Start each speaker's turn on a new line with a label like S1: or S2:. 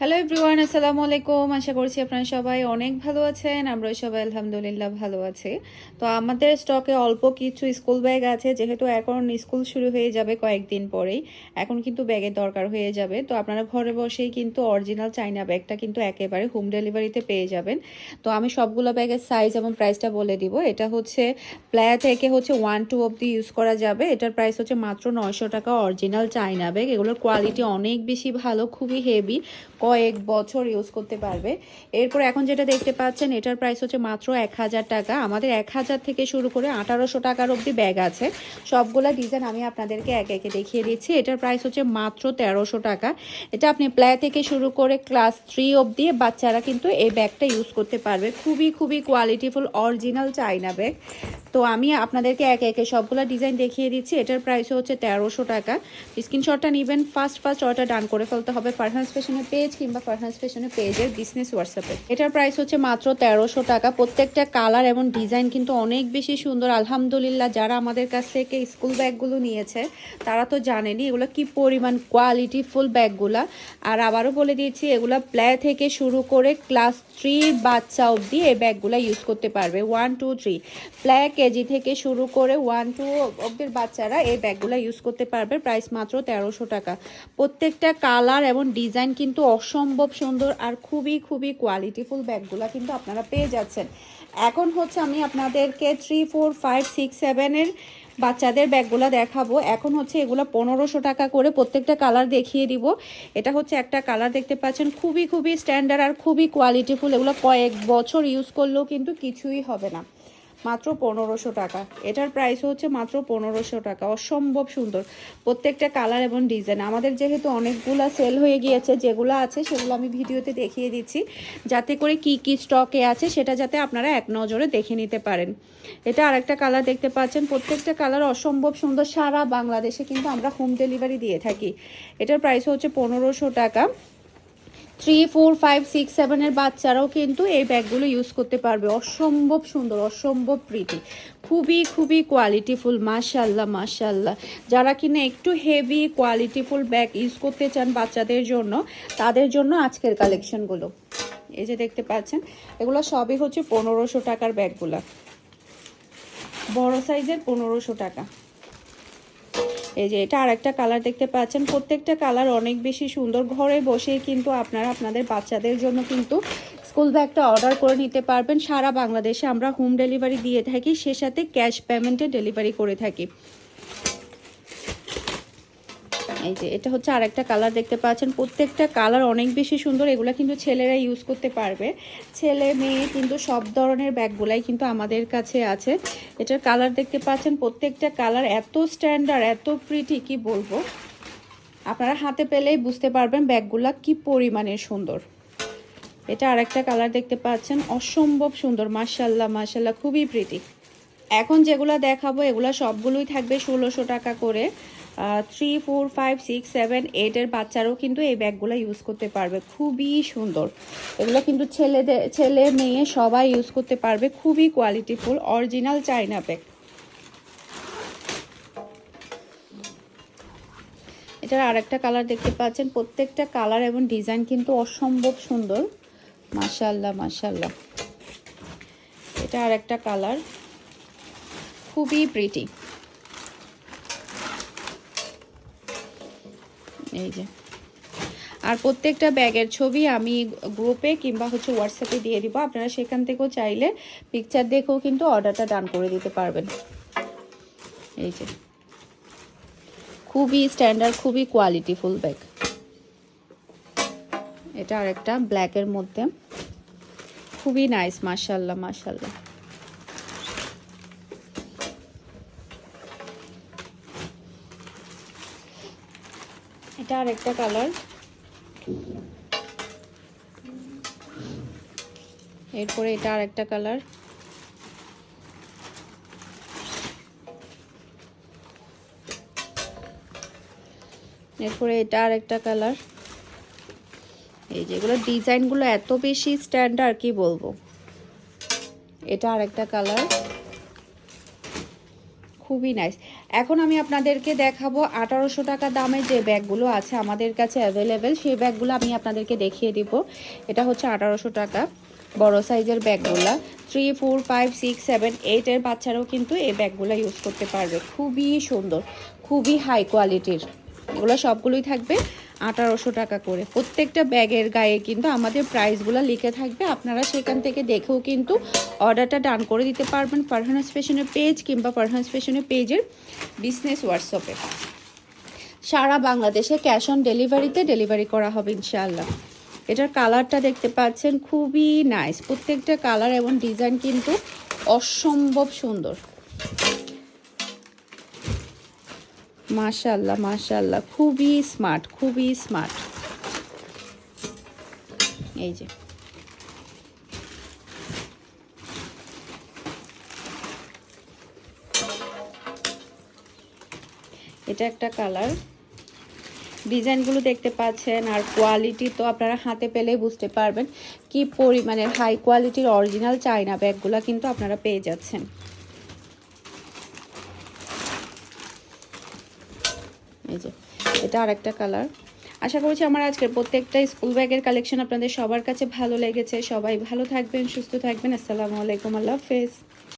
S1: Hello everyone আসসালামু আলাইকুম আশা করছি আপনারা সবাই অনেক ভালো আছেন। আমরা সবাই আলহামদুলিল্লাহ ভালো আছি। তো আমাদের স্টকে অল্প কিছু স্কুল ব্যাগ আছে। যেহেতু এখন স্কুল শুরু হয়ে যাবে কয়েকদিন পরেই, এখন কিন্তু ব্যাগের দরকার হয়ে যাবে। তো আপনারা ঘরে বসেই কিন্তু অরিজিনাল চাইনা ব্যাগটা কিন্তু একেবারে হোম ডেলিভারিতে পেয়ে যাবেন। তো আমি সবগুলো ব্যাগের সাইজ এবং প্রাইসটা বলে দিব। এটা হচ্ছে প্ল্যা থেকে হচ্ছে ওয়ান টু অবধি ইউজ করা যাবে। এটার প্রাইস হচ্ছে মাত্র নয়শো টাকা অরিজিনাল চাইনা ব্যাগ এগুলোর কোয়ালিটি অনেক বেশি ভালো, খুবই হেভি কয়েক বছর ইউজ করতে পারবে। এরপর এখন যেটা দেখতে পাচ্ছেন, এটার প্রাইস হচ্ছে মাত্র এক হাজার টাকা। আমাদের এক হাজার থেকে শুরু করে আঠারোশো টাকার অবধি ব্যাগ আছে। সবগুলা ডিজাইন আমি আপনাদেরকে একে একে দেখিয়ে দিচ্ছি। এটার প্রাইস হচ্ছে মাত্র তেরোশো টাকা। এটা আপনি প্ল্যা থেকে শুরু করে ক্লাস থ্রি অবধি বাচ্চারা কিন্তু এই ব্যাগটা ইউজ করতে পারবে। খুবই খুবই কোয়ালিটিফুল অরিজিনাল চাইনা ব্যাগ তো আমি আপনাদেরকে একে একে সবগুলো ডিজাইন দেখিয়ে দিচ্ছি। এটার প্রাইস হচ্ছে তেরোশো টাকা। স্ক্রিনশটটা নেবেন ফার্স্ট ফার্স্ট অর্ডার ডান করে ফেলতে হবে ফারহান্স ফ্যাশনের পেজ কিংবা ফারহান্স ফ্যাশনের পেজের বিজনেস হোয়াটসঅ্যাপে এটার প্রাইস হচ্ছে মাত্র তেরোশো টাকা। প্রত্যেকটা কালার এবং ডিজাইন কিন্তু অনেক বেশি সুন্দর। আলহামদুলিল্লাহ, যারা আমাদের কাছ থেকে স্কুল ব্যাগগুলো নিয়েছে, তারা তো জানেনি এগুলো কি পরিমাণ কোয়ালিটি ফুল ব্যাগগুলা আর আবারও বলে দিয়েছি এগুলো প্ল্যা থেকে শুরু করে ক্লাস থ্রি বাচ্চা অবধি এই ব্যাগগুলো ইউজ করতে পারবে। ওয়ান টু থ্রি প্ল্যা কেজি থেকে শুরু করে ওয়ান টু অবধির বাচ্চারা এই ব্যাগগুলো ইউজ করতে পারবে। প্রাইস মাত্র তেরোশো টাকা। প্রত্যেকটা কালার এবং ডিজাইন কিন্তু অসম্ভব সুন্দর আর খুবই খুবই কোয়ালিটিফুল ব্যাগগুলো কিন্তু আপনারা পেয়ে যাচ্ছেন। এখন হচ্ছে আমি আপনাদেরকে থ্রি ফোর ফাইভ সিক্স সেভেনের বাচ্চাদের ব্যাগগুলো দেখাবো। এখন হচ্ছে এগুলো পনেরোশো টাকা করে প্রত্যেকটা কালার দেখিয়ে দিব। এটা হচ্ছে একটা কালার দেখতে পাচ্ছেন। খুবই খুবই স্ট্যান্ডার্ড আর খুবই কোয়ালিটিফুল এগুলো কয়েক বছর ইউজ করলেও কিন্তু কিছুই হবে না। মাত্র পনেরোশো টাকা। এটার প্রাইস হচ্ছে মাত্র পনেরোশো টাকা। অসম্ভব সুন্দর। প্রত্যেকটা কালার এবং ডিজাইন আমাদের যেহেতু অনেকগুলো সেল হয়ে গিয়েছে, যেগুলো আছে সেগুলো আমি ভিডিওতে দেখিয়ে দিচ্ছি। যাতে করে কি কি স্টকে আছে সেটা যাতে আপনারা এক নজরে দেখে নিতে পারেন। এটা আরেকটা কালার দেখতে পাচ্ছেন। প্রত্যেকটা কালার অসম্ভব সুন্দর। সারা বাংলাদেশে কিন্তু আমরা হোম ডেলিভারি দিয়ে থাকি। এটার প্রাইস হচ্ছে পনেরোশো টাকা। থ্রি ফোর ফাইভ সিক্স সেভেনের বাচ্চারাও কিন্তু এই ব্যাগগুলো ইউজ করতে পারবে। অসম্ভব সুন্দর, অসম্ভব প্রীতি খুবই খুবই কোয়ালিটিফুল মাশাল্লাহ মাশাল্লাহ যারা কিনা একটু হেভি কোয়ালিটিফুল ব্যাগ ইউজ করতে চান বাচ্চাদের জন্য, তাদের জন্য আজকের কালেকশনগুলো এই যে দেখতে পাচ্ছেন, এগুলো সবই হচ্ছে পনেরোশো টাকার ব্যাগগুলো। বড় সাইজের পনেরোশো টাকা। এই যে এটা আরেকটা কালার দেখতে পাচ্ছেন। প্রত্যেকটা কালার অনেক বেশি সুন্দর। ঘরে বসে কিন্তু আপনারা আপনাদের বাচ্চাদের জন্য কিন্তু স্কুল ব্যাগটা অর্ডার করে নিতে পারবেন। সারা বাংলাদেশে আমরা হোম ডেলিভারি দিয়ে থাকি, সে সাথে ক্যাশ পেমেন্টে ডেলিভারি করে থাকি। এই যে, এটা হচ্ছে আরেকটা কালার দেখতে পাচ্ছেন। প্রত্যেকটা কালার অনেক বেশি সুন্দর। এগুলো কিন্তু ছেলেরা ইউজ করতে পারবে। ছেলে, মেয়ে কিন্তু সব ধরনের ব্যাগগুলাই কিন্তু আমাদের কাছে আছে। এটার কালার দেখতে পাচ্ছেন। প্রত্যেকটা কালার এত স্ট্যান্ডার্ড এত প্রিটি কি বলব? আপনারা হাতে পেলেই বুঝতে পারবেন ব্যাগগুলা কি পরিমাণে সুন্দর। এটা আরেকটা কালার দেখতে পাচ্ছেন। অসম্ভব সুন্দর। মার্শাল্লাহ মার্শাল্লাহ খুবই প্রীতি এখন যেগুলো দেখাবো, এগুলো সবগুলোই থাকবে ষোলোশো টাকা করে। Three four five six seven এইটের বাচ্চারাও কিন্তু এই ব্যাগগুলো ইউজ করতে পারবে। খুবই সুন্দর। এগুলো কিন্তু ছেলেদের, ছেলে, মেয়ে সবাই ইউজ করতে পারবে। খুবই কোয়ালিটিফুল অরিজিনাল চাইনা ব্যাগ এটার আরেকটা কালার দেখতে পাচ্ছেন। প্রত্যেকটা কালার এবং ডিজাইন কিন্তু অসম্ভব সুন্দর। মাশাল্লাহ মাশাল্লাহ এটা আরেকটা কালার খুবই প্রিটি এই যে। আর প্রত্যেকটা ব্যাগের ছবি আমি গ্রুপে কিংবা হচ্ছে হোয়াটসঅ্যাপে দিয়ে দিব। আপনারা সেখান থেকেও চাইলে পিকচার দেখেও কিন্তু অর্ডারটা ডান করে দিতে পারবেন। এই যে। খুবই স্ট্যান্ডার্ড খুবই কোয়ালিটিফুল ব্যাগ এটা আরেকটা ব্ল্যাকের মধ্যে। খুবই নাইস মার্শাল্লাহ মার্শাল্লাহ এটা আর একটা কালার। এরপরে এটা আর একটা কালার। এরপরে এটা আর একটা কালার। এই যেগুলো ডিজাইনগুলো এত বেশি স্ট্যান্ডার্ড কি বলব? এটা আর একটা কালার। খুবই নাইস এখন আমি আপনাদেরকে দেখাবো আঠারোশো টাকা দামের যে ব্যাগগুলো আছে আমাদের কাছে অ্যাভেলেবেল সেই ব্যাগগুলো আমি আপনাদেরকে দেখিয়ে দিব। এটা হচ্ছে আঠারোশো টাকা, বড় সাইজের ব্যাগগুলো। Three four five six seven এইটের বাচ্চারাও কিন্তু এই ব্যাগগুলো ইউজ করতে পারবে। খুবই সুন্দর, খুবই হাই কোয়ালিটির এগুলো সবগুলোই থাকবে। আঠারোশো টাকা করে। প্রত্যেকটা ব্যাগের গায়ে কিন্তু আমাদের প্রাইসগুলো লিখে থাকবে। আপনারা সেখান থেকে দেখেও কিন্তু অর্ডারটা ডান করে দিতে পারবেন পারহানাস ফ্যাশনের পেজ কিংবা পারহানাস ফ্যাশনের পেজের বিজনেস হোয়াটসঅ্যাপে সারা বাংলাদেশে ক্যাশ অন ডেলিভারিতে ডেলিভারি করা হবে ইনশাআল্লাহ। এটার কালারটা দেখতে পাচ্ছেন, খুবই নাইস প্রত্যেকটা কালার এবং ডিজাইন কিন্তু অসম্ভব সুন্দর। মাশাল্লাহ মাশাল্লাহ খুবই স্মার্ট খুবই স্মার্ট। এই যে। এটা একটা কালার। ডিজাইনগুলো দেখতে পাচ্ছেন, আর কোয়ালিটি তো আপনারা হাতে পেলেই বুঝতে পারবেন। কি পরিমাণের হাই কোয়ালিটির অরিজিনাল চাইনা ব্যাগগুলো কিন্তু আপনারা পেয়ে যাচ্ছেন। এই যে, এটা আর একটা কালার আশা করছি আমার আজকের প্রত্যেকটা স্কুল ব্যাগের কালেকশন আপনাদের সবার কাছে ভালো লেগেছে। সবাই ভালো থাকবেন, সুস্থ থাকবেন। আসসালামু আলাইকুম, আল্লাহ হাফেজ।